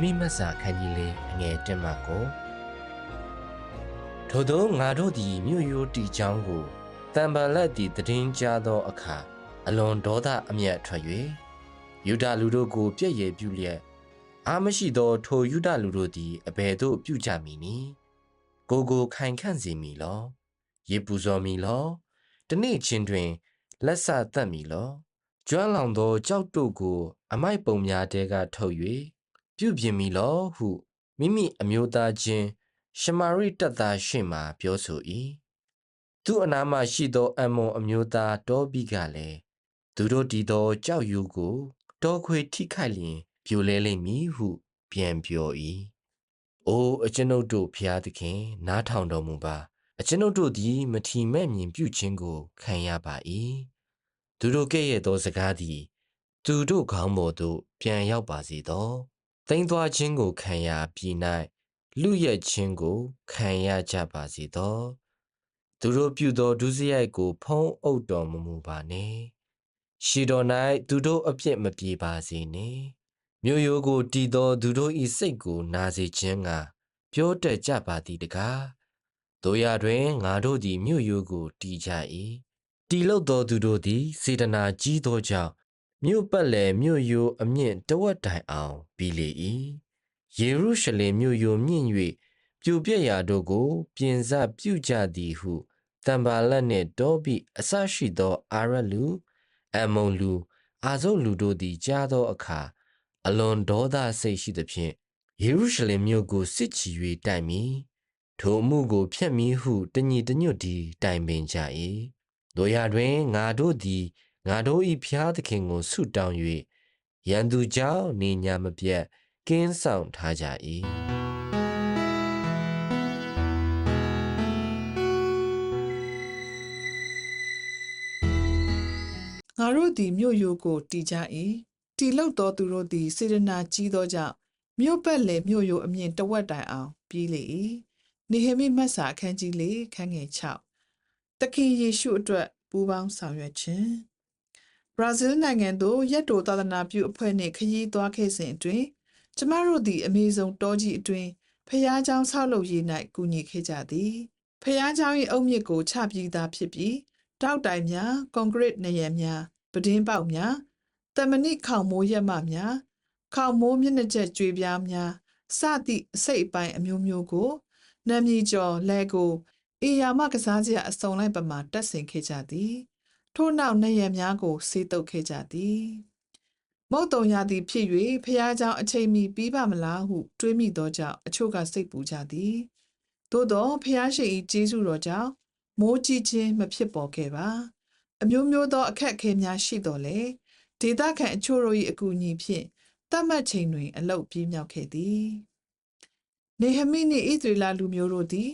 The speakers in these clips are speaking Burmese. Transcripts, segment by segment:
မိမတ်စာခန်းကြီးလေးအငယ်တက်မှကိုထို့သောငါတို့သည်မြို့ရိုးတီချောင်းကိုတံပလက်သည်တည်င်းကြသောအခါအလွန်ဒေါသအမျက်ထွက်၍ယူဒလူတို့ကိုပြည့်ရည်ပြုလျက်အာမရှိသောထိုယူဒလူတို့သည်အဘယ်သို့ပြုကြမည်နည်းကိုကိုခိုင်ခန့်စေမည်လောရေပူဇော်မည်လောတနေ့ချင်းတွင် လက်ဆတတ်မည်လောကျွမ်းလောင်သောကြောက်တို့ကို အမိုက်ပုံများတဲကထုတ်၍ ပြုပြင်မီလောဟုမိမိအမျိုးသားချင်းရှမာရိတက်သားရှေ့မှပြောဆို၏သူအနားမှရှိသောအမွန်အမျိုးသားတောဘိကလည်းသူတို့တည်သောကြောက်ရွံ့ကိုတောခွေထိခိုက်လျင်ပြိုလဲလိမ့်မည်ဟု ပြန်ပြော၏အိုအကျွန်ုပ်တို့ဖျားသခင် နားထောင်တော်မူပါ အကျွန်ုပ်တို့သည် မထီမဲ့မြင်ပြုခြင်းကို ခံရပါ၏သူတို့ကဲ့ရဲ့သောစကားသည် သူတို့ခေါင်းပေါ်သို့ပြန်ရောက်ပါစေသော သိမ်းသွားခြင်းကိုခံရပြည်၌လူရက်ခြင်းကိုခံရကြပါစေသောသူတို့ပြုသောဒုစရိုက်ကို ဖုံးအုပ်တော်မမူပါနှင့်ရှီတော်၌သူတို့အပြစ်မပြေပါစေနှင့်မြို့ရိုးကိုတည်သောသူတို့၏စိတ်ကို နာစေခြင်းကပြောတတ်ကြပါသည်တကားတို့ရတွင်ငါတို့သည်မြို့ရိုးကိုတည်ကြ၏တည်လုသောသူတို့သည်စေတနာကြီးသောကြောင့် မြို့ပတ်လည်မြို့ရိုးအမြင့်တဝက်တိုင်အောင်ပြီးလေ၏ယေရုရှလင်မြို့ရိုးမြင့်၍ပြိုပြက်ရာတို့ကို ပြင်စပြုကြသည်ဟုတံပါလက်နှင့်တောပိအဆရှိသောအာရလူအမုန်လူအာဇုတ်လူတို့သည်ကြားသောအခါအလွန်ဒေါသစိတ်ရှိသဖြင့်ယေရုရှလင်မြို့ကိုစစ်ချီ၍တိုက်မိထိုအမှုကိုဖျက်မိဟုတညီတညွတ်ဒီတိုင်ပင်ကြ၏တို့ရတွင်ငါတို့သည် ငါတို့၏ဖျားသခင်ကိုဆုတောင်း၍ရန်သူကြောင့်နေညာမပြတ်ကင်းဆောင်ထားကြ၏။ငါတို့သည်မြို့ရိုးကိုတည်ကြ၏တီလုတ်သောသူတို့သည်စေတနာကြီးသောကြောင့်မြို့ပတ်လည်မြို့ရိုးအမြင့်တဝက်တိုင်အောင်ပြီးလေ၏နေဟမိမတ်စာအခန်းကြီး၄ခန်းငယ်6တခင်ယေရှုအတွက်ပူးပေါင်းဆောင်ရွက်ခြင်း ဘရာဇီးနိုင်ငံသို့ရက်တိုသာသနာပြုအဖွဲ့နှင့်ခရီးသွားခဲ့စဉ်အတွင်းကျမတို့သည်အမေဇုံတောကြီးအတွင်းဖျားเจ้าဆောက်လုပ်ရေး၌ကူညီခဲ့ကြသည်ဖျားเจ้า၏အုတ်မြစ်ကိုချပြီးသားဖြစ်ပြီးတောက်တိုင်များကွန်ကရစ်နရံများပဒင်းပေါက်များတမနစ်ခေါင်မိုးရက်မများခေါင်မိုးမျက်နှာကျက်ကြွေပြားများစသည့်အစိတ်အပိုင်းအမျိုးမျိုးကိုနမ်မီကျော်လဲကိုအေယာမကစားစရာအစုံလိုက်ပမာတက်ဆင်ခဲ့ကြသည် ထို့နောက်နရံများကိုဆေးတုပ်ခဲ့ကြသည်မုတ်တုံရသည်ဖြစ်၍ဖះเจ้าအချိန်မီပြီးပါမလားဟုတွေးမိသောကြောင့်အချို့ကစိတ်ပူကြသည်သို့သောဖះရှိ၏ကျေးဇူးတော်ကြောင့်မိုးကြီးခြင်းမဖြစ်ပေါ်ခဲ့ပါအမျိုးမျိုးသောအခက်အခဲများရှိတော်လေဒေသခံအချို့တို့၏အကူအညီဖြင့်တတ်မှတ်ချိန်တွင် အလုတ်ပြေးမြောက်ခဲ့သည်နေဟမိနှင့်ဣသရေလလူမျိုးတို့သည်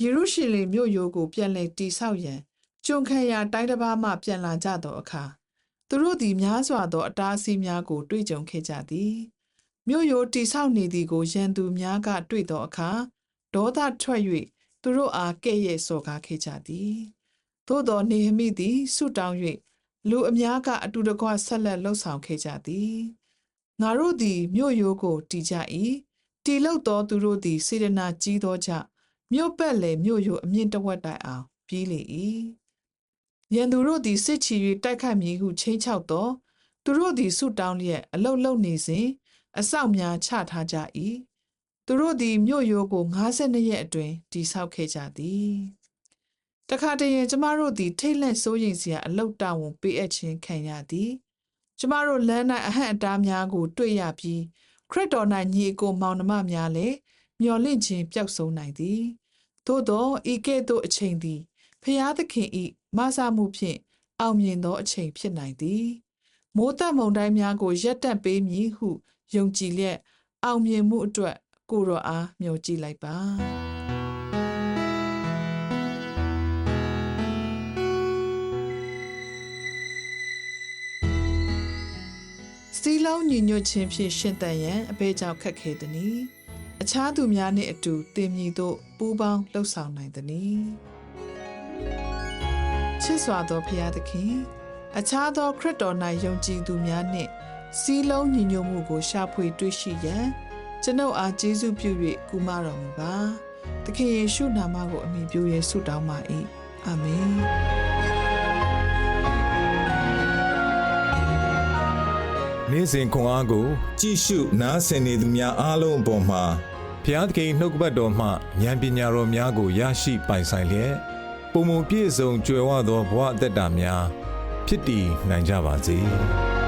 ယေရုရှလင်မြို့ရိုးကိုပြန်လည်တည်ဆောက်ရန် ကျွန်ခံရာတိုင်းတစ်ပါးမှပြန်လာကြသောအခါသူတို့သည်များစွာသောအတားအဆီးများကို တွေ့ကြုံခဲ့ကြသည်မြို့ရိုးတည်ဆောက်နေသည်ကိုရန်သူများက တွေ့သောအခါဒေါသထွက်၍သူတို့အားကဲ့ရဲ့စော်ကားခဲ့ကြသည်သို့သောနေဟမိသည်ဆုတောင်း၍လူအများကအတူတကွဆက်လက်လှုပ်ဆောင်ခဲ့ကြသည်ငါတို့သည်မြို့ရိုးကိုတည်ကြ၏တီလုတ်သောသူတို့သည်စေရနာကြီးသောကြောင့်မြို့ပတ်လေမြို့ရိုးအမြင့်တဝက်တိုင်အောင်ပြီးလေ၏ ရန်သူတို့သည်စစ်ချီ၍တိုက်ခတ်မည်ဟုချိန်ချောက်သောသူတို့သည်ဆုတောင်းလျက်အလုတ်လုတ်နေစဉ်အဆောက်များချထားကြ၏သူတို့သည်မြို့ရိုးကို52ရက်အတွင်းတည်ဆောက်ခဲ့ကြသည်တခါတည်းရင်ကျမတို့သည်ထိတ်လန့်စိုးရိမ်စရာအလုတ်တောင်းဝန်ပေးအပ်ခြင်းခံရသည်ကျမတို့လမ်း၌အဟန့်အတားများကို တွေ့ရပြီးခရစ်တော်၌ညီအကိုမောင်နှမများလည်းမျော်လင့်ခြင်းပျောက်ဆုံးနိုင်သည်သို့သောဤကဲ့သို့အချိန်သည်ဖျားသခင်ဤ မဆမှုဖြင့်အောင်မြင်သောအချိန်ဖြစ်နိုင်သည်မိုးသက်မုန်တိုင်းများကိုရက်တက်ပေးမည်ဟုယုံကြည်လျက်အောင်မြင်မှုအတွက်ကိုရောအားမျှော်ကြည့်လိုက်ပါစီလုံးညီညွတ်ခြင်းဖြင့်ရှင်သန်ရန်အဘဲကြောင့်ခက်ခဲသည်။အခြားသူများနှင့်အတူတင်မြည်သို့ပူးပေါင်းလှုပ်ဆောင်နိုင်သည်။ ချစ်စွာသောဖရာသခင်အခြားသောခရစ်တော်၌ယုံကြည်သူများနှင့်စီလုံးညီညွတ်မှုကိုရှာဖွေတွေ့ရှိရန်ကျွန်ုပ်အားကျေးဇူးပြု၍ကူမတော်မူပါ။သခင်ယေရှုနာမကိုအမိပြု၍ဆုတောင်းပါ၏။အာမင်။နေ့စဉ်ခွန်အားကို ကြည့်ရှုနားဆင်နေသူများအားလုံးအပေါ်မှာဖျားသခင်နှုတ်ကပတ်တော်မှဉာဏ်ပညာတော်များကိုရရှိပိုင်ဆိုင်လျက် ပုံမပြည့်စုံကြွယ်ဝသောဘဝအသက်တာများဖြစ်တည်နိုင်ကြပါစေ။